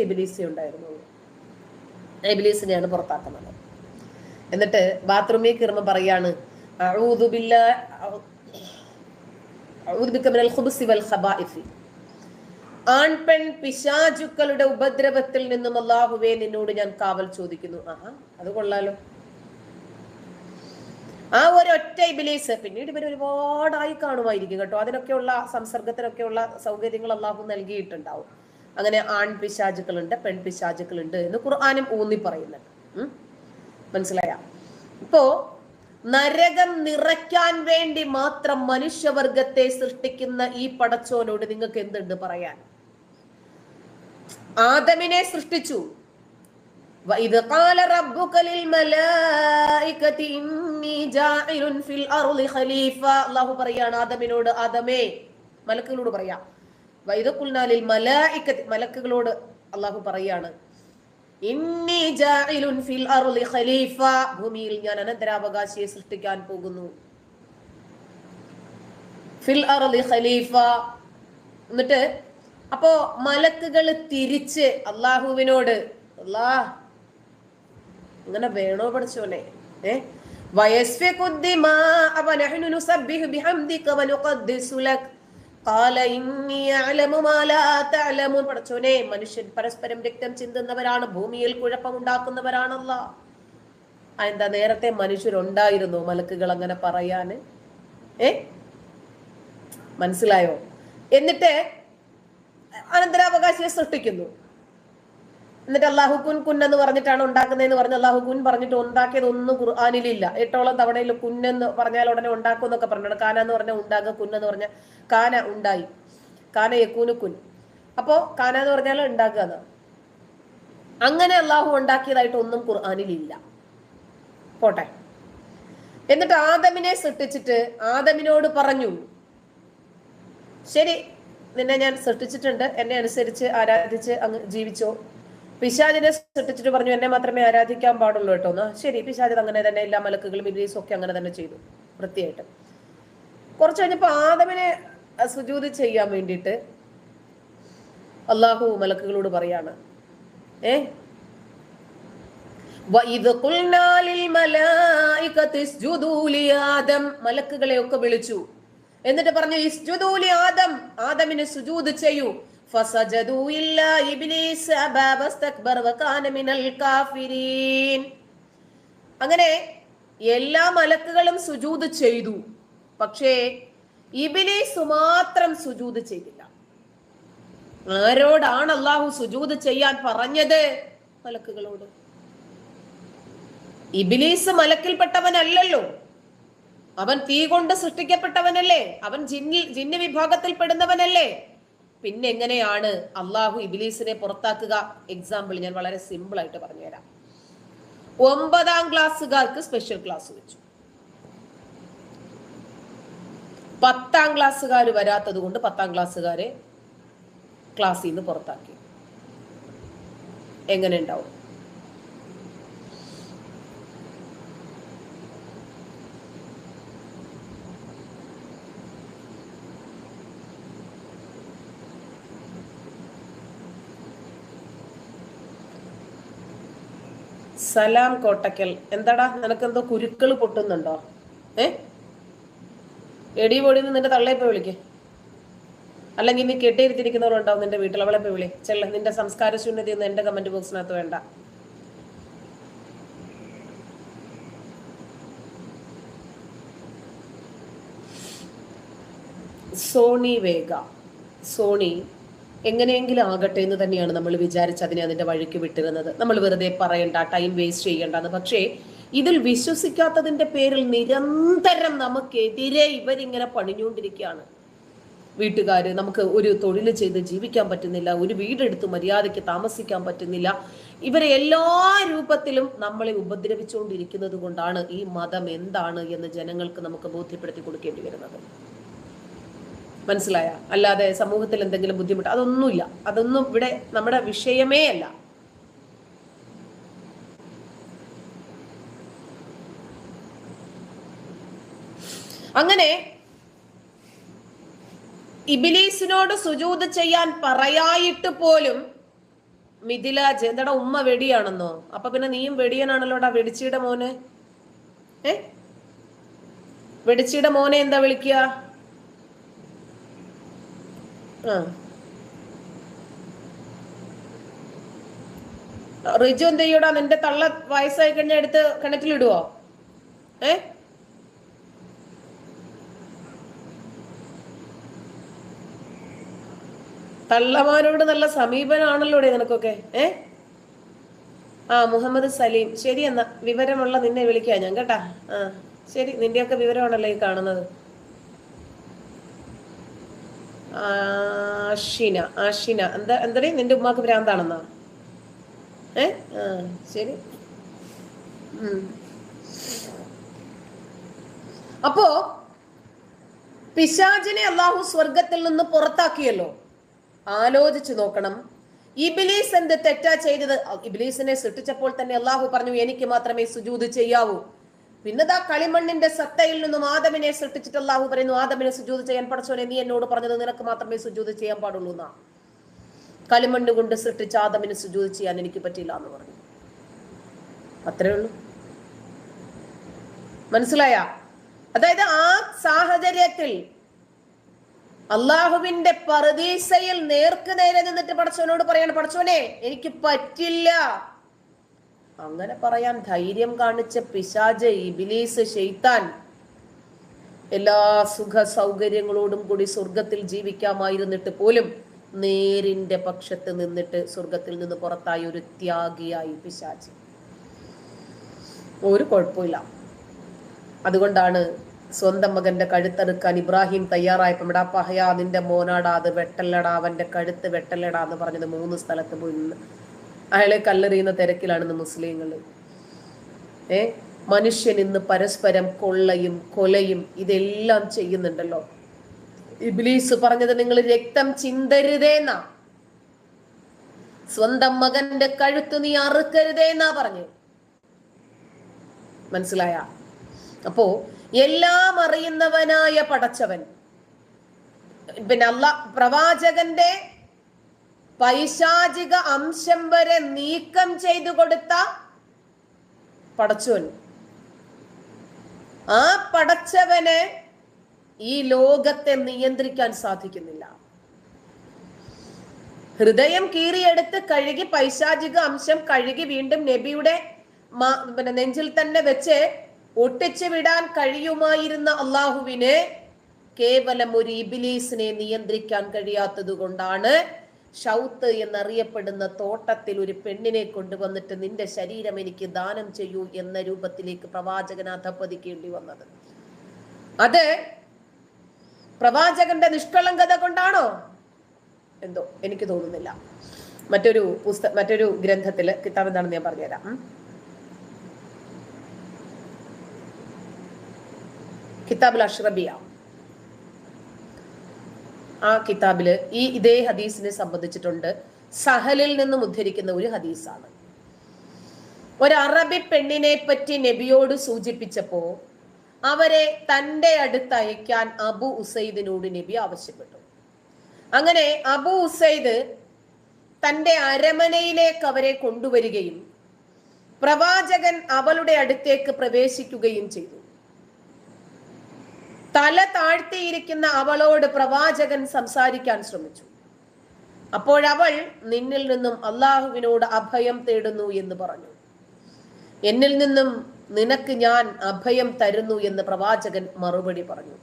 ഇബിലീസേ ഉണ്ടായിരുന്നുള്ളൂ എബിലീസിനെയാണ് പുറത്താക്കുന്നത്. എന്നിട്ട് ബാത്റൂമിൽ കയറുമ്പോൾ പറയാണ്. ആൺപെൺ പിശാചുക്കളുടെ ഉപദ്രവത്തിൽ നിന്നും അള്ളാഹുവേ നിന്നോട് ഞാൻ കാവൽ ചോദിക്കുന്നു. ആഹാ അത് കൊള്ളാലോ. ആ ഒരൊറ്റ ഇബിലീസ് പിന്നീട് ഇവർ ഒരുപാടായി കാണുമായിരിക്കും കേട്ടോ. അതിനൊക്കെയുള്ള സംസർഗത്തിനൊക്കെയുള്ള സൗകര്യങ്ങൾ അള്ളാഹു നൽകിയിട്ടുണ്ടാവും. അങ്ങനെ ആൺ പിശാചുക്കളുണ്ട് പെൺ പിശാചുക്കളുണ്ട് എന്ന് ഖുർആാനും ഊന്നി പറയുന്നുണ്ട് ഉം? മനസ്സിലായ ഇപ്പോ നരകം നിറയ്ക്കാൻ വേണ്ടി മാത്രം മനുഷ്യവർഗത്തെ സൃഷ്ടിക്കുന്ന ഈ പടച്ചോനോട് നിങ്ങൾക്ക് എന്തുണ്ട് പറയാൻ ആദമിനെ സൃഷ്ടിച്ചു وإذ قال ربك للملائكة إني جاعل في الأرض خليفة الله പറയാണ് ആദമിനോട് ആദമേ മലക്കുകളോട് പറയാ വൈദക്കുൽനാലിൽ മലായിക്കത്ത് മലക്കുകളോട് അള്ളാഹു പറയാണ് ഭൂമിയിൽ ഞാൻ അനന്തരാവകാശിയെ സൃഷ്ടിക്കാൻ പോകുന്നു. ഫിൽ ഖലീഫ. എന്നിട്ട് അപ്പോ മലക്കുകൾ തിരിച്ച് അള്ളാഹുവിനോട് അല്ലാ അങ്ങനെ വേണോ പഠിച്ചോനെ? ഏ? വയസ്ഫിക്കുദ്ദിമാ അവനഹ്നു നുസബ്ബിഹു ബിഹംദിക വനുഖദ്ദിസു ലക്. പടച്ചോനെ മനുഷ്യൻ പരസ്പരം രക്തം ചിന്തുന്നവരാണ് ഭൂമിയിൽ കുഴപ്പമുണ്ടാക്കുന്നവരാണല്ല എന്താ നേരത്തെ മനുഷ്യരുണ്ടായിരുന്നു മലക്കുകൾ അങ്ങനെ പറയാന് ഏ? മനസ്സിലായോ? എന്നിട്ട് അനന്തരാവകാശിയെ സൃഷ്ടിക്കുന്നു. എന്നിട്ട് അള്ളാഹു കുൻ കുൻ എന്ന് പറഞ്ഞിട്ടാണ് ഉണ്ടാക്കുന്നതെന്ന് പറഞ്ഞ് അള്ളാഹു കുൻ പറഞ്ഞിട്ട് ഉണ്ടാക്കിയത് ഒന്നും ഖുർആാനിലില്ല. എട്ടോളം തവണയിൽ കുന്നെന്ന് പറഞ്ഞാൽ ഉടനെ ഉണ്ടാക്കും എന്നൊക്കെ പറഞ്ഞിട്ടുണ്ട്. കാന എന്ന് പറഞ്ഞാൽ ഉണ്ടാകുക കുന്നെന്ന് പറഞ്ഞാൽ കാന ഉണ്ടായി. കാന യക്കൂന് കുൻ. അപ്പോ കാന എന്ന് പറഞ്ഞാൽ ഉണ്ടാക്കുക എന്നാ. അങ്ങനെ അള്ളാഹു ഉണ്ടാക്കിയതായിട്ട് ഒന്നും ഖുർആാനിലില്ല. പോട്ടെ. എന്നിട്ട് ആദമിനെ സൃഷ്ടിച്ചിട്ട് ആദമിനോട് പറഞ്ഞു ശരി നിന്നെ ഞാൻ സൃഷ്ടിച്ചിട്ടുണ്ട്. എന്നെ അനുസരിച്ച് ആരാധിച്ച് അങ്ങ് ജീവിച്ചോ? പിശാചിനെ സൃഷ്ടിച്ചിട്ട് പറഞ്ഞു എന്നെ മാത്രമേ ആരാധിക്കാൻ പാടുള്ളൂ കേട്ടോ. എന്ന് ശരി പിശാജ് അങ്ങനെ തന്നെ എല്ലാ മലക്കുകളും ഇബ്രീസും ഒക്കെ അങ്ങനെ തന്നെ ചെയ്തു വൃത്തിയായിട്ട്. കുറച്ച് കഴിഞ്ഞപ്പോൾ ആദമിനെ സുജൂതി ചെയ്യാൻ വേണ്ടിയിട്ട് അള്ളാഹു മലക്കുകളോട് പറയാണ് ഏ? മലക്കുകളെ ഒക്കെ വിളിച്ചു. എന്നിട്ട് പറഞ്ഞു ആദം ആദമിന് സുജൂത് ചെയ്യൂ. അങ്ങനെ എല്ലാ മലക്കുകളും സുജൂത് ചെയ്തു. പക്ഷേ ഇബിലീസ് മാത്രം സുജൂത് ചെയ്തില്ല. ആരോടാണ് അള്ളാഹു സുജൂത് ചെയ്യാൻ പറഞ്ഞത്? മലക്കുകളോട്. ഇബിലീസ് മലക്കിൽപ്പെട്ടവനല്ലല്ലോ. അവൻ തീ കൊണ്ട് സൃഷ്ടിക്കപ്പെട്ടവനല്ലേ? അവൻ ജിന്നി ജിന്ന് വിഭാഗത്തിൽ പെടുന്നവനല്ലേ പിന്നെ എങ്ങനെയാണ് അള്ളാഹു ഇബിലീസിനെ പുറത്താക്കുക? എക്സാമ്പിൾ ഞാൻ വളരെ സിമ്പിൾ ആയിട്ട് പറഞ്ഞുതരാം. ഒമ്പതാം ക്ലാസ്സുകാർക്ക് സ്പെഷ്യൽ ക്ലാസ് വെച്ചു. പത്താം ക്ലാസ്സുകാർ വരാത്തത് കൊണ്ട് പത്താം ക്ലാസ്സുകാരെ ക്ലാസ്സിൽ നിന്ന് പുറത്താക്കി. എങ്ങനെ ഉണ്ടാവും? സലാം കോട്ടക്കൽ. എന്താടാ? നിനക്കെന്തോ കുരുക്കൾ പൊട്ടുന്നുണ്ടോ? ഏ? എടി പൊടി നിന്റെ തള്ളയെ പോയി വിളിക്ക്. അല്ലെങ്കിൽ നീ കെട്ടിയിരുത്തിരിക്കുന്നവരുണ്ടാവും നിന്റെ വീട്ടിൽ. അവളെ പോയി വിളി. ചെല്ല നിന്റെ സംസ്കാര ശൂന്യത ഒന്നും എന്റെ കമന്റ് ബോക്സിനകത്ത് വേണ്ട. സോണി വേഗ. സോണി എങ്ങനെയെങ്കിലും ആകട്ടെ എന്ന് തന്നെയാണ് നമ്മൾ വിചാരിച്ച് അതിനെ അതിന്റെ വഴിക്ക് വിട്ടിരുന്നത്. നമ്മൾ വെറുതെ പറയണ്ട ടൈം വേസ്റ്റ് ചെയ്യണ്ടെന്ന്. പക്ഷേ ഇതിൽ വിശ്വസിക്കാത്തതിന്റെ പേരിൽ നിരന്തരം നമുക്കെതിരെ ഇവരിങ്ങനെ പണിഞ്ഞുകൊണ്ടിരിക്കുകയാണ്. വീട്ടുകാര് നമുക്ക് ഒരു തൊഴിൽ ചെയ്ത് ജീവിക്കാൻ പറ്റുന്നില്ല ഒരു വീടെടുത്ത് മര്യാദയ്ക്ക് താമസിക്കാൻ പറ്റുന്നില്ല. ഇവരെ എല്ലാ രൂപത്തിലും നമ്മളെ ഉപദ്രവിച്ചുകൊണ്ടിരിക്കുന്നത് കൊണ്ടാണ് ഈ മതം എന്താണ് എന്ന് ജനങ്ങൾക്ക് നമുക്ക് ബോധ്യപ്പെടുത്തി കൊടുക്കേണ്ടി വരുന്നത്. മനസ്സിലായ. അല്ലാതെ സമൂഹത്തിൽ എന്തെങ്കിലും ബുദ്ധിമുട്ട് അതൊന്നുമില്ല. അതൊന്നും ഇവിടെ നമ്മുടെ വിഷയമേ അല്ല. അങ്ങനെ ഇബിലീസിനോട് സുജൂത് ചെയ്യാൻ പറയായിട്ട് പോലും മിഥിലാജ് എന്താടാ ഉമ്മ വെടിയാണെന്നോ? അപ്പൊ പിന്നെ നീയും വെടിയനാണല്ലോടാ വെടിച്ചിയുടെ മോനെ? ഏ? വെടിച്ചിയുടെ മോനെ എന്താ വിളിക്കുക? റിജു എന്ത് ചെയ്യൂടാ? നിന്റെ തള്ള വയസ്സായി കഴിഞ്ഞാൽ എടുത്ത് കിണറ്റിലിടുവോ? ഏ? തള്ളമാരോട് നല്ല സമീപനാണല്ലോ നിനക്കൊക്കെ? ഏ? ആ മുഹമ്മദ് സലീം. ശരി എന്നാ വിവരമുള്ള നിന്നെ വിളിക്കാം ഞാൻ കേട്ടാ? ആ ശരി നിന്റെയൊക്കെ വിവരമാണല്ലോ ഈ കാണുന്നത്. ആഷിന ആഷിന എന്താ എന്തടേ? നിന്റെ ഉമ്മാക്ക് ഭ്രാന്താണെന്നാ? ഏ? ശരി. അപ്പോ പിശാചിനെ അള്ളാഹു സ്വർഗത്തിൽ നിന്ന് പുറത്താക്കിയല്ലോ. ആലോചിച്ചു നോക്കണം. ഇബിലീസ് എന്ത് തെറ്റാ ചെയ്തത്? ഇബിലീസിനെ സൃഷ്ടിച്ചപ്പോൾ തന്നെ അള്ളാഹു പറഞ്ഞു എനിക്ക് മാത്രമേ സുജൂത് ചെയ്യാവൂ. പിന്നതാ കളിമണ്ണിന്റെ സത്തയിൽ നിന്നും ആദമിനെ സൃഷ്ടിച്ചിട്ട് അള്ളാഹു പറയുന്നു ആദമിനെ സുജൂത് ചെയ്യാൻ പഠിച്ചോനെ നീ എന്നോട് പറഞ്ഞത് നിനക്ക് മാത്രമേ സുജൂത് ചെയ്യാൻ പാടുള്ളൂ എന്നാ. കളിമണ്ണ് കൊണ്ട് സൃഷ്ടിച്ച ആദമിന് സുജൂത് ചെയ്യാൻ എനിക്ക് പറ്റില്ല എന്ന് പറഞ്ഞു. അത്രേ ഉള്ളൂ. മനസ്സിലായ? അതായത് ആ സാഹചര്യത്തിൽ അള്ളാഹുവിന്റെ പറുദീസയിൽ നേർക്ക് നേരെ നിന്നിട്ട് പടച്ചവനോട് പറയാണ് പടച്ചവനെ എനിക്ക് പറ്റില്ല. അങ്ങനെ പറയാൻ ധൈര്യം കാണിച്ച പിശാജ് ഇബിലീസ് ഷെയ്ത്താൻ എല്ലാ സുഖ സൗകര്യങ്ങളോടും കൂടി സ്വർഗത്തിൽ ജീവിക്കാമായിരുന്നിട്ട് പോലും നേരിന്റെ പക്ഷത്ത് നിന്നിട്ട് സ്വർഗത്തിൽ നിന്ന് പുറത്തായ ഒരു ത്യാഗിയായി പിശാജ് ഒരു കുഴപ്പമില്ല. അതുകൊണ്ടാണ് സ്വന്തം മകന്റെ കഴുത്തെടുക്കാൻ ഇബ്രാഹിം തയ്യാറായപ്പോൾ എടാ പഹയാ നിന്റെ മോനാടാ അത് വെട്ടല്ലടാ അവന്റെ കഴുത്ത് വെട്ടല്ലടാ എന്ന് പറഞ്ഞത് മൂന്ന് സ്ഥലത്ത് പോയി അയാളെ കല്ലെറിയുന്ന തിരക്കിലാണെന്ന് മുസ്ലിങ്ങൾ. ഏ? മനുഷ്യൻ ഇന്ന് പരസ്പരം കൊള്ളയും കൊലയും ഇതെല്ലാം ചെയ്യുന്നുണ്ടല്ലോ. ഇബ്ലീസ് പറഞ്ഞത് നിങ്ങൾ രക്തം ചിന്തരുതേന്നാ. സ്വന്തം മകന്റെ കഴുത്ത് നീ അറുക്കരുതേന്നാ പറഞ്ഞു. മനസ്സിലായ? അപ്പോ എല്ലാം അറിയുന്നവനായ പടച്ചവൻ. പിന്നെ അല്ല പ്രവാചകന്റെ പൈശാചിക അംശം വരെ നീക്കം ചെയ്തു കൊടുത്ത പടച്ചവൻ ആ പടച്ചവന് ഈ ലോകത്തെ നിയന്ത്രിക്കാൻ സാധിക്കുന്നില്ല. ഹൃദയം കീറിയെടുത്ത് കഴുകി പൈശാചിക അംശം കഴുകി വീണ്ടും നബിയുടെ നെഞ്ചിൽ തന്നെ വെച്ച് ഒട്ടിച്ചു വിടാൻ കഴിയുമായിരുന്ന അള്ളാഹുവിന് കേവലം ഒരു ഇബിലീസിനെ നിയന്ത്രിക്കാൻ കഴിയാത്തത് കൊണ്ടാണ് ഷൗത്ത് എന്നറിയപ്പെടുന്ന തോട്ടത്തിൽ ഒരു പെണ്ണിനെ കൊണ്ടുവന്നിട്ട് നിന്റെ ശരീരം എനിക്ക് ദാനം ചെയ്യൂ എന്ന രൂപത്തിലേക്ക് പ്രവാചകൻ അധപ്പതിക്കേണ്ടി വന്നത്. അത് പ്രവാചകന്റെ നിഷ്കളങ്കത കൊണ്ടാണോ? എന്തോ എനിക്ക് തോന്നുന്നില്ല. മറ്റൊരു പുസ്തക മറ്റൊരു ഗ്രന്ഥത്തിൽ കിതാബ് എന്താണെന്ന് ഞാൻ പറഞ്ഞുതരാം. കിതാബുൽ അഷ്റബിയ. ആ കിതാബിൽ ഈ ഇതേ ഹദീസിനെ സംബന്ധിച്ചിട്ടുണ്ട്. സഹലിൽ നിന്നും ഉദ്ധരിക്കുന്ന ഒരു ഹദീസാണ്. ഒരു അറബി പെണ്ണിനെ പറ്റി നബിയോട് സൂചിപ്പിച്ചപ്പോ അവരെ തന്റെ അടുത്ത് അയക്കാൻ അബു ഉസൈദിനോട് നബി ആവശ്യപ്പെട്ടു. അങ്ങനെ അബു ഉസൈദ് തന്റെ അരമനയിലേക്ക് അവരെ കൊണ്ടുവരികയും പ്രവാചകൻ അവളുടെ അടുത്തേക്ക് പ്രവേശിക്കുകയും ചെയ്തു. തല താഴ്ത്തിയിരിക്കുന്ന അവളോട് പ്രവാചകൻ സംസാരിക്കാൻ ശ്രമിച്ചു. അപ്പോഴവൾ നിന്നിൽ നിന്നും അള്ളാഹുവിനോട് അഭയം തേടുന്നു എന്ന് പറഞ്ഞു. എന്നിൽ നിന്നും നിനക്ക് ഞാൻ അഭയം തരുന്നു എന്ന് പ്രവാചകൻ മറുപടി പറഞ്ഞു.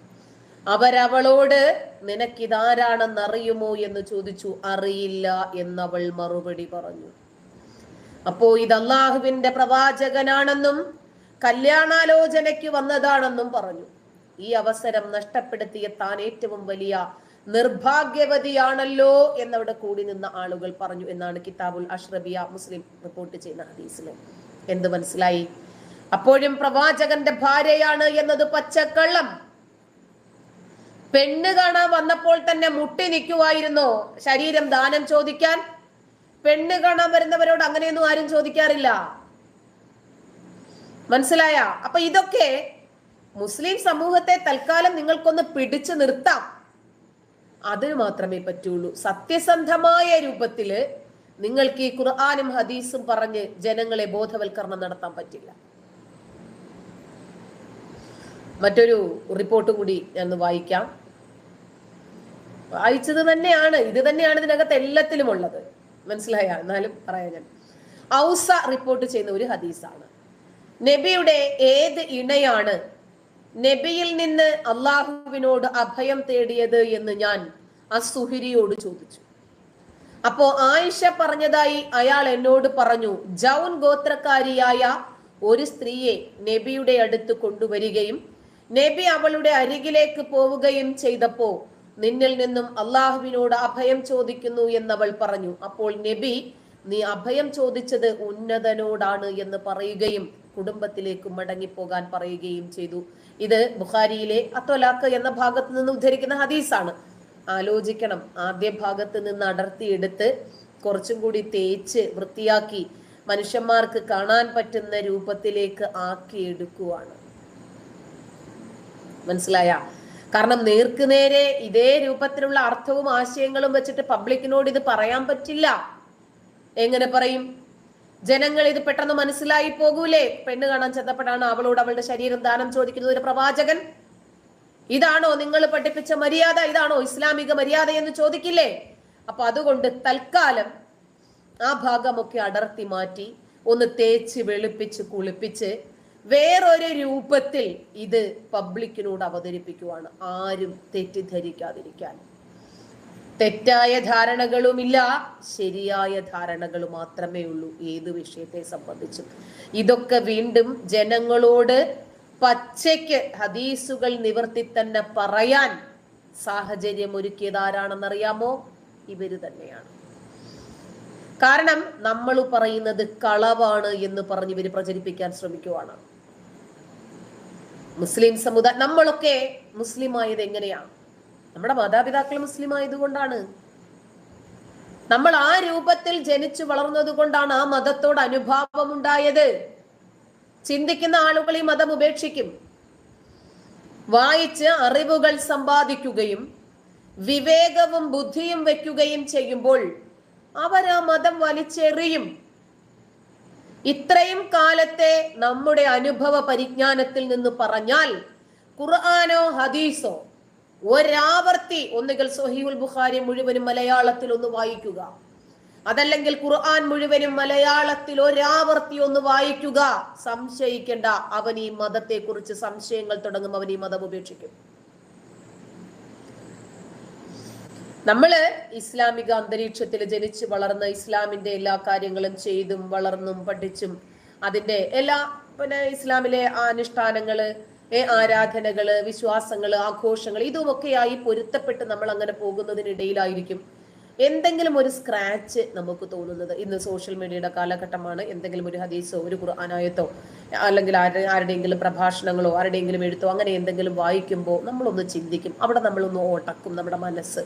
അവരവളോട് നിനക്കിതാരാണെന്നറിയുമോ എന്ന് ചോദിച്ചു. അറിയില്ല എന്നവൾ മറുപടി പറഞ്ഞു. അപ്പോ ഇത് അള്ളാഹുവിന്റെ പ്രവാചകനാണെന്നും കല്യാണാലോചനയ്ക്ക് വന്നതാണെന്നും പറഞ്ഞു. ഈ അവസരം നഷ്ടപ്പെടുത്തിയ താൻ ഏറ്റവും വലിയ നിർഭാഗ്യവതിയാണല്ലോ എന്നവിടെ കൂടി നിന്ന ആളുകൾ പറഞ്ഞു എന്നാണ് കിതാബുൽ അഷ്റബിയ മുസ്ലിം റിപ്പോർട്ട് ചെയ്യുന്ന ഹദീസിൽ. എന്ത് മനസ്സിലായി? അപ്പോഴും പ്രവാചകന്റെ ഭാര്യയാണ് എന്നത് പച്ചക്കള്ളം. പെണ്ണ് കാണാൻ വന്നപ്പോൾ തന്നെ മുട്ടി നിൽക്കുമായിരുന്നോ ശരീരം ദാനം ചോദിക്കാൻ. പെണ്ണ് കാണാൻ വരുന്നവരോട് അങ്ങനെയൊന്നും ആരും ചോദിക്കാറില്ല. മനസ്സിലായ? അപ്പൊ ഇതൊക്കെ മുസ്ലിം സമൂഹത്തെ തൽക്കാലം നിങ്ങൾക്കൊന്ന് പിടിച്ചു നിർത്താം. അതിന് മാത്രമേ പറ്റുള്ളൂ. സത്യസന്ധമായ രൂപത്തിൽ നിങ്ങൾക്ക് ഈ ഖുർആാനും ഹദീസും പറഞ്ഞ് ജനങ്ങളെ ബോധവൽക്കരണം നടത്താൻ പറ്റില്ല. മറ്റൊരു റിപ്പോർട്ട് കൂടി ഞാൻ വായിക്കാം. വായിച്ചത് തന്നെയാണ്. ഇത് തന്നെയാണ് ഇതിനകത്ത് എല്ലാത്തിലും ഉള്ളത്. മനസ്സിലായ? എന്നാലും പറയാം ഞാൻ. ഔസ റിപ്പോർട്ട് ചെയ്യുന്ന ഒരു ഹദീസാണ്. നബിയുടെ ഏത് ഇണയാണ് നബിയിൽ നിന്ന് അള്ളാഹുവിനോട് അഭയം തേടിയത് എന്ന് ഞാൻ അസുഹിരിയോട് ചോദിച്ചു. അപ്പോ ആയിഷ പറഞ്ഞതായി അയാൾ എന്നോട് പറഞ്ഞു ജൗൻ ഗോത്രക്കാരിയായ ഒരു സ്ത്രീയെ നബിയുടെ അടുത്ത് കൊണ്ടുവരികയും നബി അവളുടെ അരികിലേക്ക് പോവുകയും ചെയ്തപ്പോ നിന്നിൽ നിന്നും അള്ളാഹുവിനോട് അഭയം ചോദിക്കുന്നു എന്നവൾ പറഞ്ഞു. അപ്പോൾ നബി നീ അഭയം ചോദിച്ചത് ഉന്നതനോടാണ് എന്ന് പറയുകയും കുടുംബത്തിലേക്ക് മടങ്ങിപ്പോകാൻ പറയുകയും ചെയ്തു. ഇത് ബുഖാരിയിലെ അത്വലാക്ക് എന്ന ഭാഗത്ത് നിന്ന് ഉദ്ധരിക്കുന്ന ഹദീസാണ്. ആലോചിക്കണം. ആദ്യ ഭാഗത്ത് നിന്ന് അടർത്തിയെടുത്ത് കുറച്ചും കൂടി തേച്ച് വൃത്തിയാക്കി മനുഷ്യന്മാർക്ക് കാണാൻ പറ്റുന്ന രൂപത്തിലേക്ക് ആക്കിയെടുക്കുവാണ്. മനസ്സിലായ? കാരണം നേർക്ക് നേരെ ഇതേ രൂപത്തിലുള്ള അർത്ഥവും ആശയങ്ങളും വെച്ചിട്ട് പബ്ലിക്കിനോട് ഇത് പറയാൻ പറ്റില്ല. എങ്ങനെ പറയും? ജനങ്ങൾ ഇത് പെട്ടെന്ന് മനസ്സിലായി പോകൂലേ? പെണ്ണ് കാണാൻ ചെന്നപ്പോഴാണ് അവളോട് അവളുടെ ശരീരം ദാനം ചോദിക്കുന്നത് ഒരു പ്രവാചകൻ. ഇതാണോ നിങ്ങൾ പഠിപ്പിച്ച മര്യാദ? ഇതാണോ ഇസ്ലാമിക മര്യാദ എന്ന് ചോദിക്കില്ലേ? അപ്പൊ അതുകൊണ്ട് തൽക്കാലം ആ ഭാഗമൊക്കെ അടർത്തി മാറ്റി ഒന്ന് തേച്ച് വെളുപ്പിച്ച് കുളിപ്പിച്ച് വേറൊരു രൂപത്തിൽ ഇത് പബ്ലിക്കിനോട് അവതരിപ്പിക്കുവാണ്. ആരും തെറ്റിദ്ധരിക്കാതിരിക്കാൻ. തെറ്റായ ധാരണകളുമില്ല ശരിയായ ധാരണകൾ മാത്രമേ ഉള്ളൂ ഏത് വിഷയത്തെ സംബന്ധിച്ചും. ഇതൊക്കെ വീണ്ടും ജനങ്ങളോട് പച്ചയ്ക്ക് ഹദീസുകൾ നിവർത്തി തന്നെ പറയാൻ സാഹചര്യം ഒരുക്കിയത് ആരാണെന്നറിയാമോ? ഇവർ തന്നെയാണ്. കാരണം നമ്മൾ പറയുന്നത് കളവാണ് എന്ന് പറഞ്ഞ് ഇവർ പ്രചരിപ്പിക്കാൻ ശ്രമിക്കുവാണ്. മുസ്ലിം സമുദായം നമ്മളൊക്കെ മുസ്ലിം ആയത് എങ്ങനെയാണ്? നമ്മുടെ മാതാപിതാക്കൾ മുസ്ലിം ആയതുകൊണ്ടാണ്. നമ്മൾ ആ രൂപത്തിൽ ജനിച്ചു വളർന്നത് കൊണ്ടാണ് ആ മതത്തോട് അനുഭാവം ഉണ്ടായത് ചിന്തിക്കുന്ന ആളുകൾ ഈ മതം ഉപേക്ഷിക്കും. വായിച്ച് അറിവുകൾ സമ്പാദിക്കുകയും വിവേകവും ബുദ്ധിയും വയ്ക്കുകയും ചെയ്യുമ്പോൾ അവർ ആ മതം വലിച്ചെറിയും. ഇത്രയും കാലത്തെ നമ്മുടെ അനുഭവ പരിജ്ഞാനത്തിൽ നിന്ന് പറഞ്ഞാൽ ഖുർആാനോ ഹദീസോ ഒരാവർത്തി ഒന്നുകിൽ സൊഹീഉൽ ബുഖാരി മുഴുവനും മലയാളത്തിൽ ഒന്ന് വായിക്കുക. അതല്ലെങ്കിൽ ഖുർആൻ മുഴുവനും മലയാളത്തിൽ ഒരാവർത്തി ഒന്ന് വായിക്കുക. സംശയിക്കേണ്ട അവൻ ഈ മതത്തെ കുറിച്ച് സംശയങ്ങൾ തുടങ്ങും അവൻ ഈ മതം ഉപേക്ഷിക്കും. നമ്മൾ ഇസ്ലാമിക അന്തരീക്ഷത്തിൽ ജനിച്ച് വളർന്ന് ഇസ്ലാമിന്റെ എല്ലാ കാര്യങ്ങളും ചെയ്തും വളർന്നും പഠിച്ചും അതിന്റെ എല്ലാ പിന്നെ ഇസ്ലാമിലെ അനുഷ്ഠാനങ്ങൾ ആരാധനകൾ വിശ്വാസങ്ങൾ ആഘോഷങ്ങൾ ഇതുമൊക്കെയായി പൊരുത്തപ്പെട്ട് നമ്മൾ അങ്ങനെ പോകുന്നതിനിടയിലായിരിക്കും. എന്തെങ്കിലും ഒരു സ്ക്രാച്ച് നമുക്ക് തോന്നുന്നത്. ഇന്ന് സോഷ്യൽ മീഡിയയുടെ കാലഘട്ടമാണ്. എന്തെങ്കിലും ഒരു ഹദീസോ ഒരു ഖുർആാനായത്തോ അല്ലെങ്കിൽ ആരുടെ ആരുടെയെങ്കിലും പ്രഭാഷണങ്ങളോ ആരുടെയെങ്കിലും എഴുത്തോ അങ്ങനെ എന്തെങ്കിലും വായിക്കുമ്പോൾ നമ്മളൊന്ന് ചിന്തിക്കും. അവിടെ നമ്മളൊന്ന് ഓട്ടക്കും നമ്മുടെ മനസ്സ്.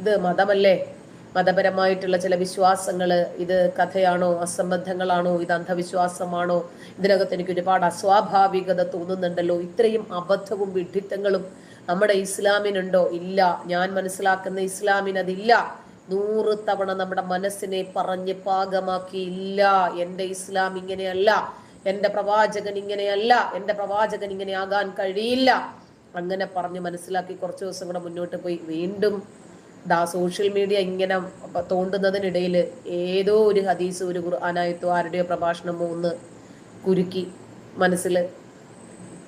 ഇത് മതമല്ലേ? മതപരമായിട്ടുള്ള ചില വിശ്വാസങ്ങൾ ഇത് കഥയാണോ അസംബന്ധങ്ങളാണോ ഇത് അന്ധവിശ്വാസമാണോ? ഇതിനകത്ത് എനിക്ക് ഒരുപാട് അസ്വാഭാവികത തോന്നുന്നുണ്ടല്ലോ. ഇത്രയും അബദ്ധവും വിഡിത്തങ്ങളും നമ്മുടെ ഇസ്ലാമിനുണ്ടോ? ഇല്ല. ഞാൻ മനസ്സിലാക്കുന്ന ഇസ്ലാമിനതില്ല നൂറ് തവണ നമ്മുടെ മനസ്സിനെ പറഞ്ഞ് പാകമാക്കി ഇല്ല എന്റെ ഇസ്ലാം ഇങ്ങനെയല്ല. എന്റെ പ്രവാചകൻ ഇങ്ങനെയല്ല. എന്റെ പ്രവാചകൻ ഇങ്ങനെ ആകാൻ കഴിയില്ല. അങ്ങനെ പറഞ്ഞ് മനസ്സിലാക്കി കുറച്ച് ദിവസം കൂടെ മുന്നോട്ട് പോയി. വീണ്ടും ദാ സോഷ്യൽ മീഡിയ ഇങ്ങനെ തോണ്ടുന്നതിനിടയിൽ ഏതോ ഒരു ഹദീസ് ഒരു ഖുർആാനായത്തോ ആരുടെയോ പ്രഭാഷണമോ ഒന്ന് കുരുക്കി മനസ്സിൽ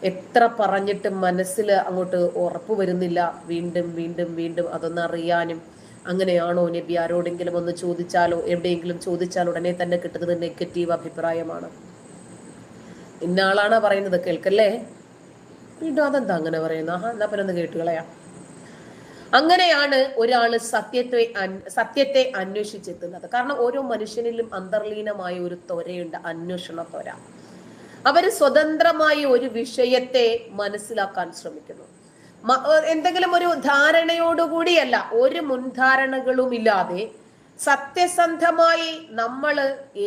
എത്ര പറഞ്ഞിട്ട് മനസ്സിൽ അങ്ങോട്ട് ഉറപ്പ് വരുന്നില്ല. വീണ്ടും വീണ്ടും വീണ്ടും അതൊന്ന് അറിയാനും അങ്ങനെയാണോ നബി ആരോടെങ്കിലും ഒന്ന് ചോദിച്ചാലോ എവിടെയെങ്കിലും ചോദിച്ചാൽ ഉടനെ തന്നെ കിട്ടുന്നത് നെഗറ്റീവ് അഭിപ്രായമാണ്. ഇന്നാളാണ് പറയുന്നത്? കേൾക്കല്ലേ? വീണ്ടും അതെന്താ അങ്ങനെ പറയുന്നത്? ആഹാ എന്നാ പിന്നെ ഒന്ന് കേട്ടുകളയാ. അങ്ങനെയാണ് ഒരാൾ സത്യത്തെ സത്യത്തെ അന്വേഷിച്ചെത്തുന്നത്. കാരണം ഓരോ മനുഷ്യനിലും അന്തർലീനമായ ഒരു ത്വരയുണ്ട് അന്വേഷണ ത്വര. അവർ സ്വതന്ത്രമായി ഒരു വിഷയത്തെ മനസ്സിലാക്കാൻ ശ്രമിക്കുന്നു. എന്തെങ്കിലും ഒരു ധാരണയോടുകൂടിയല്ല ഒരു മുൻധാരണകളും ഇല്ലാതെ സത്യസന്ധമായി നമ്മൾ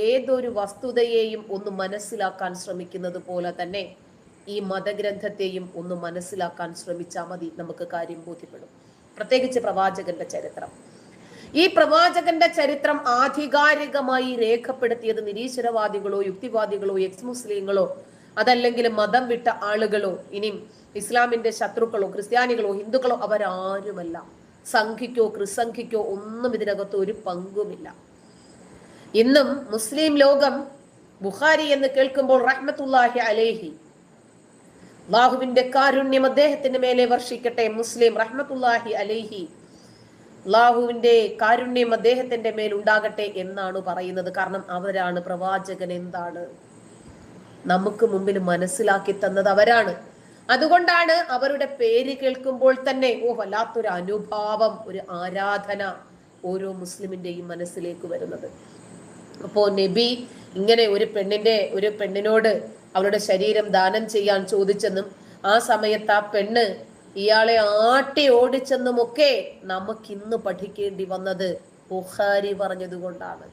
ഏതൊരു വസ്തുതയെയും ഒന്ന് മനസ്സിലാക്കാൻ ശ്രമിക്കുന്നത് പോലെ തന്നെ ഈ മതഗ്രന്ഥത്തെയും ഒന്ന് മനസ്സിലാക്കാൻ ശ്രമിച്ചാൽ മതി നമുക്ക് കാര്യം ബോധ്യപ്പെടും. പ്രത്യേകിച്ച് പ്രവാചകന്റെ ചരിത്രം. ഈ പ്രവാചകന്റെ ചരിത്രം ആധികാരികമായി രേഖപ്പെടുത്തിയത് നിരീശ്വരവാദികളോ യുക്തിവാദികളോ എക്സ് മുസ്ലിങ്ങളോ അതല്ലെങ്കിൽ മതം വിട്ട ആളുകളോ ഇനിയും ഇസ്ലാമിന്റെ ശത്രുക്കളോ ക്രിസ്ത്യാനികളോ ഹിന്ദുക്കളോ അവരാരുമല്ല. സംഘിക്കോ ക്രിസംഖിക്കോ ഒന്നും ഇതിനകത്ത് ഒരു പങ്കുമില്ല. ഇന്നും മുസ്ലിം ലോകം ബുഖാരി എന്ന് കേൾക്കുമ്പോൾ റഹ്മത്തുല്ലാഹി അലേഹി അള്ളാഹുവിന്റെ കാരുണ്യം അദ്ദേഹത്തിന്റെ മേലെ വർഷിക്കട്ടെ. മുസ്ലിം റഹ്മത്തുല്ലാഹി അലൈഹി അള്ളാഹുവിന്റെ കാരുണ്യം അദ്ദേഹത്തിന്റെ മേൽ ഉണ്ടാകട്ടെ എന്നാണ് പറയുന്നത്. കാരണം അവരാണ് പ്രവാചകൻ എന്താണ്? നമുക്ക് മുമ്പിൽ മനസ്സിലാക്കി തന്നത് അവരാണ്. അതുകൊണ്ടാണ് അവരുടെ പേര് കേൾക്കുമ്പോൾ തന്നെ ഓ വല്ലാത്തൊരു അനുഭാവം ഒരു ആരാധന ഓരോ മുസ്ലിമിന്റെയും മനസ്സിലേക്ക് വരുന്നത്. അപ്പോ നബി ഇങ്ങനെ ഒരു പെണ്ണിന്റെ ഒരു പെണ്ണിനോട് അവളുടെ ശരീരം ദാനം ചെയ്യാൻ ചോദിച്ചെന്നും ആ സമയത്ത് ആ പെണ്ണ് ഇയാളെ ആട്ടി ഓടിച്ചെന്നുമൊക്കെ നമുക്കിന്ന് പഠിക്കേണ്ടി വന്നത് ബുഖാരി പറഞ്ഞതുകൊണ്ടാണ്.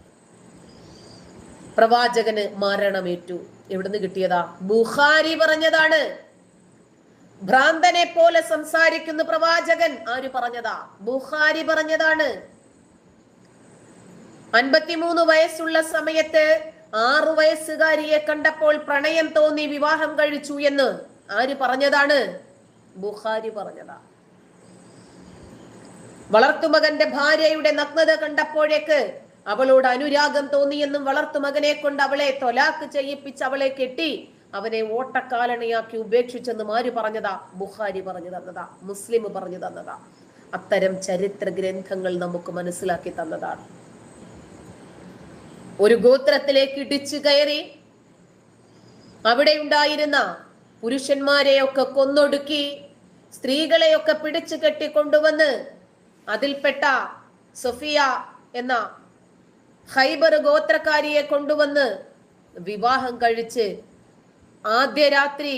പ്രവാചകന് മരണമേറ്റു. എവിടുന്ന് കിട്ടിയതാ? ബുഹാരി പറഞ്ഞതാണ്. ഭ്രാന്തനെ പോലെ സംസാരിക്കുന്ന പ്രവാചകൻ ആര് പറഞ്ഞതാ? ബുഹാരി പറഞ്ഞതാണ്. അൻപത്തിമൂന്ന് വയസ്സുള്ള സമയത്ത് ആറു വയസ്സുകാരിയെ കണ്ടപ്പോൾ പ്രണയം തോന്നി വിവാഹം കഴിച്ചു എന്ന് ആര് പറഞ്ഞതാണ്? ബുഖാരി പറഞ്ഞതാ. വളർത്തുമകന്റെ ഭാര്യയുടെ നഗ്നത കണ്ടപ്പോഴേക്ക് അവളോട് അനുരാഗം തോന്നിയെന്നും വളർത്തുമകനെ കൊണ്ട് അവളെ തൊലാക്ക് ചെയ്യിപ്പിച്ച് അവളെ കെട്ടി അവനെ ഓട്ടക്കാലണിയാക്കി ഉപേക്ഷിച്ചെന്നും ആര് പറഞ്ഞതാ? ബുഖാരി പറഞ്ഞു തന്നതാ. മുസ്ലിം പറഞ്ഞു തന്നതാ. അത്തരം ചരിത്ര ഗ്രന്ഥങ്ങൾ നമുക്ക് മനസ്സിലാക്കി തന്നതാണ്. ഒരു ഗോത്രത്തിലേക്ക് ഇടിച്ചു കയറി. അവിടെ ഉണ്ടായിരുന്ന പുരുഷന്മാരെയൊക്കെ കൊന്നൊടുക്കി സ്ത്രീകളെയൊക്കെ പിടിച്ചു കെട്ടിക്കൊണ്ടുവന്ന് അതിൽപ്പെട്ട സൊഫിയ എന്ന ഹൈബർ ഗോത്രക്കാരിയെ കൊണ്ടുവന്ന് വിവാഹം കഴിച്ച് ആദ്യ രാത്രി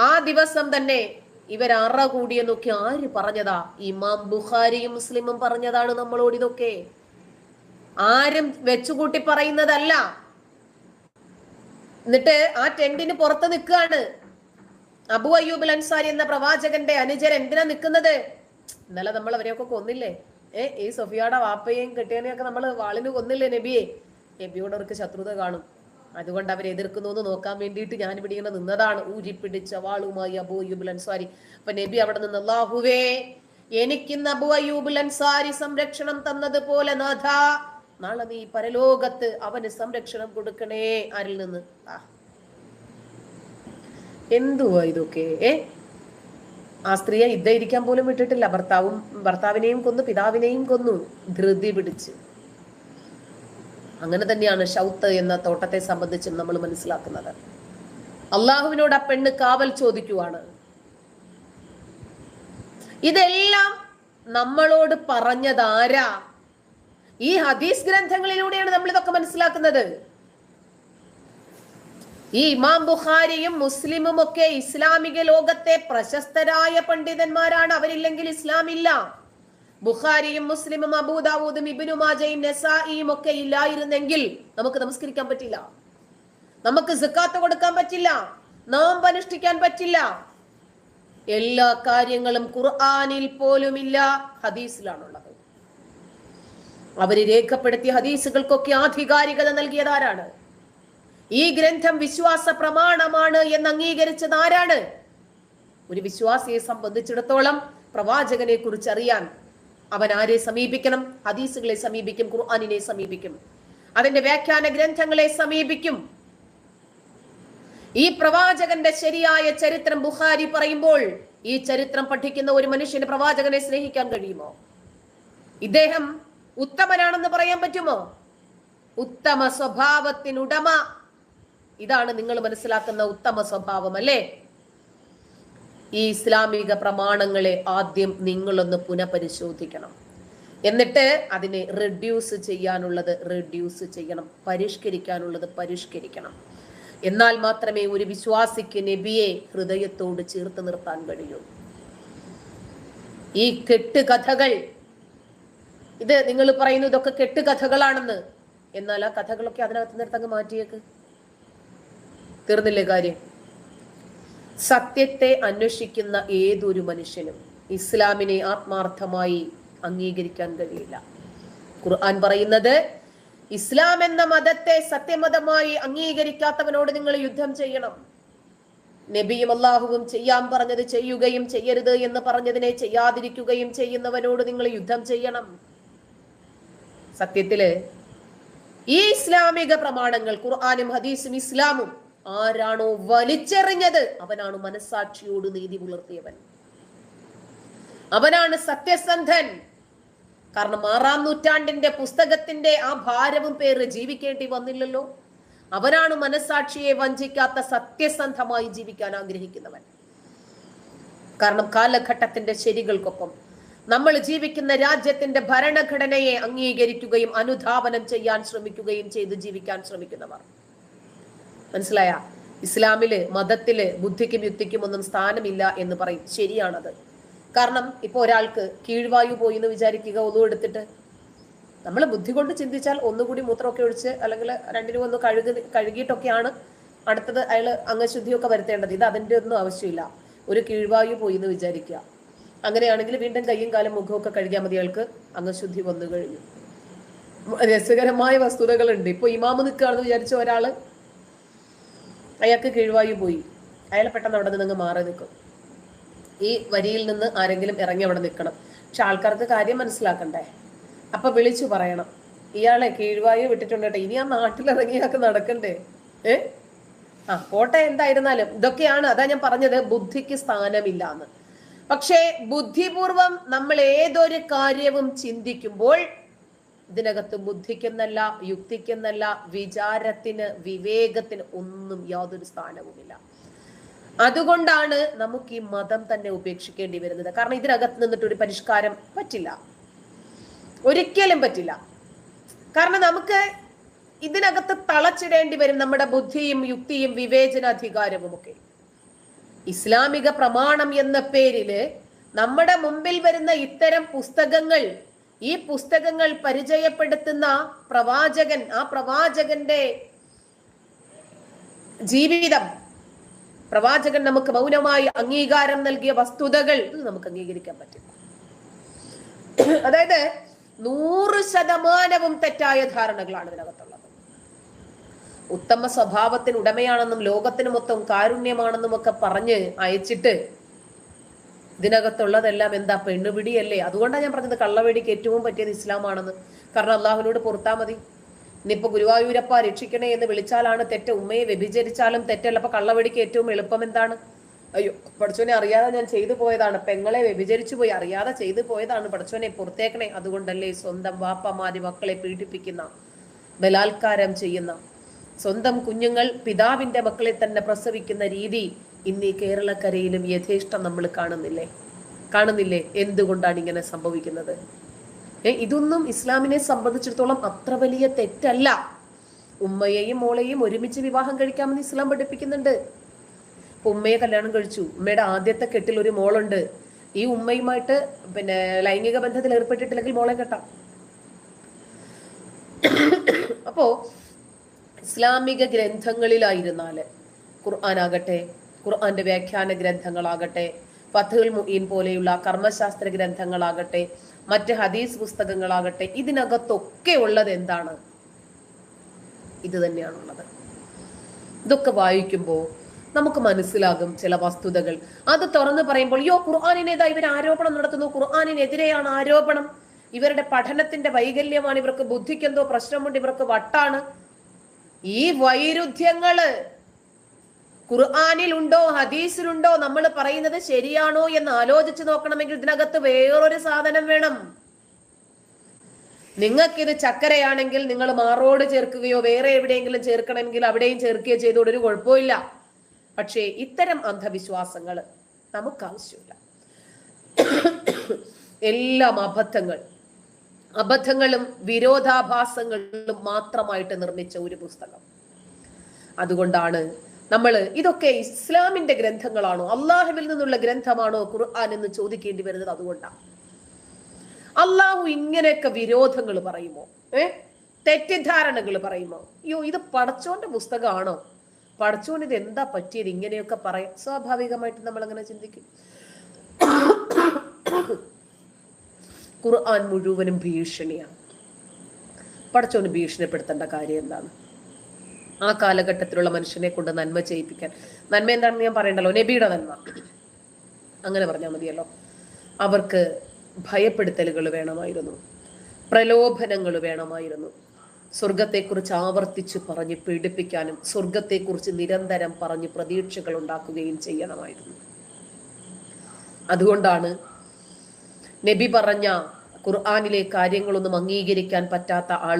ആ ദിവസം തന്നെ ഇവർ അറ കൂടിയെന്നൊക്കെ ആര് പറഞ്ഞതാ? ഇമാം ബുഖാരിയും മുസ്ലിമും പറഞ്ഞതാണ് നമ്മളോട് ഇതൊക്കെ ആരും വെച്ചുകൂട്ടി പറയുന്നതല്ല. എന്നിട്ട് ആ ടെന്റിന് പുറത്ത് നിൽക്കുകയാണ്. അബു അയ്യൂബ് അൻസാരി എന്ന പ്രവാചകന്റെ അനുജൻ എന്തിനാ നിൽക്കുന്നത്? ഇന്നലെ നമ്മൾ അവരെയൊക്കെ കൊന്നില്ലേ? ഏ ഈ സൊഫിയാടെ വാപ്പയെയും കെട്ടിയനെയൊക്കെ നമ്മൾ വാളിന് കൊന്നില്ലേ നബിയെ? നബിയോട് അവർക്ക് ശത്രുത കാണും. അതുകൊണ്ട് അവരെ എതിർക്കുന്നു എന്ന് നോക്കാൻ വേണ്ടിയിട്ട് ഞാൻ ഇവിടെ ഇങ്ങനെ നിന്നതാണ്. ഊരിപ്പിടിച്ച വാളുമായി അബു അയ്യൂബ് അൻസാരി. അപ്പൊ നബി അവിടെ നിന്ന് അള്ളാഹുവേ എനിക്കിന്ന് അബു അയ്യൂബ് അൻസാരി സംരക്ഷണം തന്നതുപോലെ നാഥ നാളെ നീ പരലോകത്ത് അവന് സംരക്ഷണം കൊടുക്കണേ. ആരിൽ നിന്ന്? ആ. എന്തുവാ ഇതൊക്കെ? ഏ? ആ സ്ത്രീയെ ഇദ്ദേഹിക്കാൻ പോലും വിട്ടിട്ടില്ല. ഭർത്താവും ഭർത്താവിനെയും കൊന്നു പിതാവിനെയും കൊന്നു. ധൃതി പിടിച്ച്. അങ്ങനെ തന്നെയാണ് ഷൗത്ത് എന്ന തോട്ടത്തെ സംബന്ധിച്ചും നമ്മൾ മനസ്സിലാക്കുന്നത്. അള്ളാഹുവിനോട് ആ പെണ്ണ് കാവൽ ചോദിക്കുവാണ്. ഇതെല്ലാം നമ്മളോട് പറഞ്ഞതാരാ? ഈ ഹദീസ് ഗ്രന്ഥങ്ങളിലൂടെയാണ് നമ്മൾ ഇതൊക്കെ മനസ്സിലാക്കുന്നത്. ഈ ഇമാം ബുഖാരിയും മുസ്ലിമും ഒക്കെ ഇസ്ലാമിക ലോകത്തെ പ്രശസ്തരായ പണ്ഡിതന്മാരാണ്. അവരില്ലെങ്കിൽ ഇസ്ലാം ഇല്ല. ബുഖാരിയും മുസ്ലിമും അബൂദാവൂദും ഇബിനു മാജയും നസായിയും ഒക്കെ ഇല്ലായിരുന്നെങ്കിൽ നമുക്ക് നമസ്കരിക്കാൻ പറ്റില്ല. നമുക്ക് സിക്കാത്ത് കൊടുക്കാൻ പറ്റില്ല. നാം അനുഷ്ഠിക്കാൻ പറ്റില്ല. എല്ലാ കാര്യങ്ങളും ഖുർആാനിൽ പോലുമില്ല ഹദീസിലാണുള്ളത് അവർ രേഖപ്പെടുത്തിയ ഹദീസുകൾക്കൊക്കെ ആധികാരികത നൽകിയത് ആരാണ് ഈ ഗ്രന്ഥം വിശ്വാസ പ്രമാണമാണ് എന്ന് അംഗീകരിച്ചത് ആരാണ്? ഒരു വിശ്വാസിയെ സംബന്ധിച്ചിടത്തോളം പ്രവാചകനെ കുറിച്ച് അറിയാൻ അവൻ ആരെ സമീപിക്കണം? ഹദീസുകളെ സമീപിക്കും ഖുർആാനിനെ സമീപിക്കും. അതിന്റെ വ്യാഖ്യാന ഗ്രന്ഥങ്ങളെ സമീപിക്കും. ഈ പ്രവാചകന്റെ ശരിയായ ചരിത്രം ബുഹാരി പറയുമ്പോൾ ഈ ചരിത്രം പഠിക്കുന്ന ഒരു മനുഷ്യന് പ്രവാചകനെ സ്നേഹിക്കാൻ കഴിയുമോ? ഇദ്ദേഹം ഉത്തമനാണെന്ന് പറയാൻ പറ്റുമോ? ഉത്തമ സ്വഭാവത്തിനുടമ. ഇതാണ് നിങ്ങൾ മനസ്സിലാക്കുന്ന ഉത്തമ സ്വഭാവം അല്ലേ? ഈ ഇസ്ലാമിക പ്രമാണങ്ങളെ ആദ്യം നിങ്ങളൊന്ന് പുനഃപരിശോധിക്കണം. എന്നിട്ട് അതിനെ റെഡ്യൂസ് ചെയ്യാനുള്ളത് റെഡ്യൂസ് ചെയ്യണം പരിഷ്കരിക്കാനുള്ളത് പരിഷ്കരിക്കണം. എന്നാൽ മാത്രമേ ഒരു വിശ്വാസിക്ക് നബിയെ ഹൃദയത്തോട് ചേർത്ത് നിർത്താൻ കഴിയൂ. ഈ കെട്ട് കഥകൾ ഇത് നിങ്ങൾ പറയുന്നു ഇതൊക്കെ കെട്ട് കഥകളാണെന്ന്. എന്നാൽ ആ കഥകളൊക്കെ അതിനകത്ത് നിർത്തങ്ങ് മാറ്റിയേക്ക്. തീർന്നില്ലേ കാര്യം? സത്യത്തെ അന്വേഷിക്കുന്ന ഏതൊരു മനുഷ്യനും ഇസ്ലാമിനെ ആത്മാർത്ഥമായി അംഗീകരിക്കാൻ കഴിയില്ല. ഖുർആൻ പറയുന്നത് ഇസ്ലാം എന്ന മതത്തെ സത്യമതമായി അംഗീകരിക്കാത്തവനോട് നിങ്ങൾ യുദ്ധം ചെയ്യണം. നബിയും അള്ളാഹുവും ചെയ്യാൻ പറഞ്ഞത് ചെയ്യുകയും ചെയ്യരുത് എന്ന് പറഞ്ഞതിനെ ചെയ്യാതിരിക്കുകയും ചെയ്യുന്നവനോട് നിങ്ങൾ യുദ്ധം ചെയ്യണം. സത്യത്തിൽ ഈ ഇസ്ലാമിക പ്രമാണങ്ങൾ ഖുർആാനും ഹദീസും ഇസ്ലാമും ആരാണോ വലിച്ചെറിഞ്ഞത്? അവനാണ് മനസാക്ഷിയോട് നീതി പുലർത്തിയവൻ. അവനാണ് സത്യസന്ധൻ. കാരണം ആറാം നൂറ്റാണ്ടിന്റെ പുസ്തകത്തിന്റെ ആ ഭാരവും പേര് ജീവിക്കേണ്ടി വന്നില്ലല്ലോ. അവനാണ് മനസാക്ഷിയെ വഞ്ചിക്കാത്ത സത്യസന്ധമായി ജീവിക്കാൻ ആഗ്രഹിക്കുന്നവൻ. കാരണം കാലഘട്ടത്തിന്റെ ശരികൾക്കൊപ്പം നമ്മൾ ജീവിക്കുന്ന രാജ്യത്തിന്റെ ഭരണഘടനയെ അംഗീകരിക്കുകയും അനുധാപനം ചെയ്യാൻ ശ്രമിക്കുകയും ചെയ്ത് ജീവിക്കാൻ ശ്രമിക്കുന്നവർ. മനസ്സിലായ? ഇസ്ലാമിൽ മതത്തിൽ ബുദ്ധിക്കും യുക്തിക്കും ഒന്നും സ്ഥാനമില്ല എന്ന് പറയും. ശരിയാണത്. കാരണം ഇപ്പൊ ഒരാൾക്ക് കീഴ്വായു പോയി എന്ന് വിചാരിക്കുക ഒന്നും എടുത്തിട്ട് നമ്മൾ ബുദ്ധി കൊണ്ട് ചിന്തിച്ചാൽ ഒന്നുകൂടി മൂത്രമൊക്കെ ഒഴിച്ച് അല്ലെങ്കിൽ രണ്ടിനും ഒന്ന് കഴുകി കഴുകിയിട്ടൊക്കെയാണ് അടുത്തത് അയാൾ അംഗശുദ്ധിയൊക്കെ വരുത്തേണ്ടത്. ഇത് അതിന്റെ ഒന്നും ആവശ്യമില്ല. ഒരു കീഴ്വായു പോയി എന്ന് വിചാരിക്കുക. അങ്ങനെയാണെങ്കിൽ വീണ്ടും കയ്യും കാലും മുഖമൊക്കെ കഴുകിയാൽ മതി അയാൾക്ക് അംഗശുദ്ധി വന്നു കഴിഞ്ഞു. രസകരമായ വസ്തുതകളുണ്ട്. ഇപ്പൊ ഇമാമ് നിൽക്കുകയാണെന്ന് വിചാരിച്ച ഒരാൾ അയാൾക്ക് കീഴ്വായു പോയി. അയാൾ പെട്ടെന്ന് അവിടെ നിന്ന് മാറി നിൽക്കും. ഈ വരിയിൽ നിന്ന് ആരെങ്കിലും ഇറങ്ങി അവിടെ നിൽക്കണം. പക്ഷെ ആൾക്കാർക്ക് കാര്യം മനസ്സിലാക്കണ്ടേ? അപ്പൊ വിളിച്ചു പറയണം. ഇയാളെ കീഴ്വായു വിട്ടിട്ടുണ്ട് ഇനി ആ നാട്ടിലിറങ്ങി ഇയാൾക്ക് നടക്കണ്ടേ? ഏ? ആ കോട്ടെ എന്തായിരുന്നാലും. ഇതൊക്കെയാണ് അതാ ഞാൻ പറഞ്ഞത്. ബുദ്ധിക്ക് സ്ഥാനമില്ല എന്ന് പക്ഷേ ബുദ്ധിപൂർവം നമ്മൾ ഏതൊരു കാര്യവും ചിന്തിക്കുമ്പോൾ ഇതിനകത്ത് ബുദ്ധിക്കെന്നല്ല യുക്തിക്കെന്നല്ല വിചാരത്തിന് വിവേകത്തിന് ഒന്നും യാതൊരു സ്ഥാനവുമില്ല. അതുകൊണ്ടാണ് നമുക്ക് ഈ മതം തന്നെ ഉപേക്ഷിക്കേണ്ടി വരുന്നത്. കാരണം ഇതിനകത്ത് നിന്നിട്ട് ഒരു പരിഷ്കാരം പറ്റില്ല. ഒരിക്കലും പറ്റില്ല. കാരണം നമുക്ക് ഇതിനകത്ത് തളച്ചിടേണ്ടി വരും നമ്മുടെ ബുദ്ധിയും യുക്തിയും വിവേചനാധികാരവും ഒക്കെ ഇസ്ലാമിക പ്രമാണം എന്ന പേരിൽ നമ്മുടെ മുമ്പിൽ വരുന്ന ഇത്തരം പുസ്തകങ്ങൾ ഈ പുസ്തകങ്ങൾ പരിചയപ്പെടുത്തുന്ന പ്രവാചകൻ ആ പ്രവാചകന്റെ ജീവിതം. പ്രവാചകൻ നമുക്ക് മൗനമായി അംഗീകാരം നൽകിയ വസ്തുതകൾ നമുക്ക് അംഗീകരിക്കാൻ പറ്റും. അതായത് നൂറ് ശതമാനവും തെറ്റായ ധാരണകളാണ് ഇതിനകത്തുള്ളത്. ഉത്തമ സ്വഭാവത്തിന് ഉടമയാണെന്നും ലോകത്തിന് മൊത്തം കാരുണ്യമാണെന്നും ഒക്കെ പറഞ്ഞ് അയച്ചിട്ട് ഇതിനകത്തുള്ളതെല്ലാം എന്താ പെണ്ണുപിടിയല്ലേ? അതുകൊണ്ടാണ് ഞാൻ പറഞ്ഞത് കള്ളവെടിക്ക് ഏറ്റവും പറ്റിയത് ഇസ്ലാമാണെന്ന്. കാരണം അള്ളാഹുവിനോട് പുറത്താ മതി. ഇനിയിപ്പോ ഗുരുവായൂരപ്പ രക്ഷിക്കണേ എന്ന് വിളിച്ചാലാണ് തെറ്റ്. ഉമ്മയെ വ്യഭിചരിച്ചാലും തെറ്റല്ല. അപ്പൊ കള്ളവെടിക്ക് ഏറ്റവും എളുപ്പം എന്താണ്? അയ്യോ പഠിച്ചോനെ അറിയാതെ ഞാൻ ചെയ്തു പോയതാണ്. പെങ്ങളെ വ്യഭിചരിച്ചു പോയി. അറിയാതെ ചെയ്തു പോയതാണ് പഠിച്ചോനെ പുറത്തേക്കണേ. അതുകൊണ്ടല്ലേ സ്വന്തം വാപ്പമാര് മക്കളെ പീഡിപ്പിക്കുന്ന ബലാത്കാരം ചെയ്യുന്ന സ്വന്തം കുഞ്ഞുങ്ങൾ പിതാവിന്റെ മക്കളെ തന്നെ പ്രസവിക്കുന്ന രീതി ഇന്ന് ഈ കേരളക്കരയിലും യഥേഷ്ടം നമ്മൾ കാണുന്നില്ലേ? കാണുന്നില്ലേ? എന്തുകൊണ്ടാണ് ഇങ്ങനെ സംഭവിക്കുന്നത്? ഇതൊന്നും ഇസ്ലാമിനെ സംബന്ധിച്ചിടത്തോളം അത്ര വലിയ തെറ്റല്ല. ഉമ്മയെയും മോളെയും ഒരുമിച്ച് വിവാഹം കഴിക്കാമെന്ന് ഇസ്ലാം പഠിപ്പിക്കുന്നുണ്ട്. ഉമ്മയെ കല്യാണം കഴിച്ചു. ഉമ്മയുടെ ആദ്യത്തെ കെട്ടിൽ ഒരു മോളുണ്ട്. ഈ ഉമ്മയുമായിട്ട് പിന്നെ ലൈംഗിക ബന്ധത്തിൽ ഏർപ്പെട്ടിട്ടില്ലെങ്കിൽ മോളെ കെട്ടാം. അപ്പോ ഇസ്ലാമിക ഗ്രന്ഥങ്ങളിലായിരുന്നാൽ ഖുർആനാകട്ടെ ഖുർആന്റെ വ്യാഖ്യാന ഗ്രന്ഥങ്ങളാകട്ടെ ഫത്തുൽ മുഈൻ പോലെയുള്ള കർമ്മശാസ്ത്ര ഗ്രന്ഥങ്ങളാകട്ടെ മറ്റ് ഹദീസ് പുസ്തകങ്ങളാകട്ടെ ഇതിനകത്തൊക്കെ ഉള്ളത് എന്താണ്? ഇത് തന്നെയാണുള്ളത്. ഇതൊക്കെ വായിക്കുമ്പോൾ നമുക്ക് മനസ്സിലാകും ചില വസ്തുതകൾ. അത് തുറന്നു പറയുമ്പോൾ യോ ഖുർആാനിനേതാ ഇവർ ആരോപണം നടത്തുന്നു? ഖുർആാനിനെതിരെയാണ് ആരോപണം. ഇവരുടെ പഠനത്തിന്റെ വൈകല്യമാണ് ഇവർക്ക് ബുദ്ധിക്ക് എന്തോ പ്രശ്നമുണ്ട് ഇവർക്ക് വട്ടാണ്. ഈ വൈരുദ്ധ്യങ്ങൾ ഖുർആാനിൽ ഉണ്ടോ ഹദീസിലുണ്ടോ നമ്മൾ പറയുന്നത് ശരിയാണോ എന്ന് ആലോചിച്ച് നോക്കണമെങ്കിൽ ഇതിനകത്ത് വേറൊരു സാധനം വേണം. നിങ്ങൾക്കിത് ചക്കരയാണെങ്കിൽ നിങ്ങൾ മാറോട് ചേർക്കുകയോ വേറെ എവിടെയെങ്കിലും ചേർക്കണമെങ്കിൽ അവിടെയും ചേർക്കുകയോ ചെയ്തോടൊരു കുഴപ്പമില്ല. പക്ഷേ ഇത്തരം അന്ധവിശ്വാസങ്ങൾ നമുക്ക് ആവശ്യമില്ല എല്ലാം അബദ്ധങ്ങൾ. അബദ്ധങ്ങളും വിരോധാഭാസങ്ങളും മാത്രമായിട്ട് നിർമ്മിച്ച ഒരു പുസ്തകം. അതുകൊണ്ടാണ് നമ്മൾ ഇതൊക്കെ ഇസ്ലാമിന്റെ ഗ്രന്ഥങ്ങളാണോ അള്ളാഹുവിൽ നിന്നുള്ള ഗ്രന്ഥമാണോ ഖുർആൻ എന്ന് ചോദിക്കേണ്ടി വരുന്നത് അതുകൊണ്ടാണ്. അള്ളാഹു ഇങ്ങനെയൊക്കെ വിരോധങ്ങൾ പറയുമോ? ഏ? തെറ്റിദ്ധാരണകൾ പറയുമോ? അയ്യോ ഇത് പടച്ചോന്റെ പുസ്തകമാണോ? പടച്ചോൻ ഇത് എന്താ പറ്റിയത്? ഇങ്ങനെയൊക്കെ പറയാം സ്വാഭാവികമായിട്ട് നമ്മൾ അങ്ങനെ ചിന്തിക്കും. ഖുർആൻ മുഴുവനും ഭീഷണിയാണ്. പടച്ചോന് ഭീഷണിപ്പെടുത്തേണ്ട കാര്യം എന്താണ്? ആ കാലഘട്ടത്തിലുള്ള മനുഷ്യനെ കൊണ്ട് നന്മ ചെയ്യിപ്പിക്കാൻ. നന്മ എന്താണെന്ന് ഞാൻ പറയണ്ടല്ലോ? നബിയുടെ നന്മ. അങ്ങനെ പറഞ്ഞാൽ മതിയല്ലോ. അവർക്ക് ഭയപ്പെടുത്തലുകൾ വേണമായിരുന്നു. പ്രലോഭനങ്ങൾ വേണമായിരുന്നു. സ്വർഗത്തെക്കുറിച്ച് ആവർത്തിച്ച് പറഞ്ഞ് പീഡിപ്പിക്കാനും സ്വർഗത്തെക്കുറിച്ച് നിരന്തരം പറഞ്ഞ് പ്രതീക്ഷകൾ ഉണ്ടാക്കുകയും ചെയ്യണമായിരുന്നു. അതുകൊണ്ടാണ് നബി പറഞ്ഞ ഖുർആാനിലെ കാര്യങ്ങളൊന്നും അംഗീകരിക്കാൻ പറ്റാത്ത ആൾ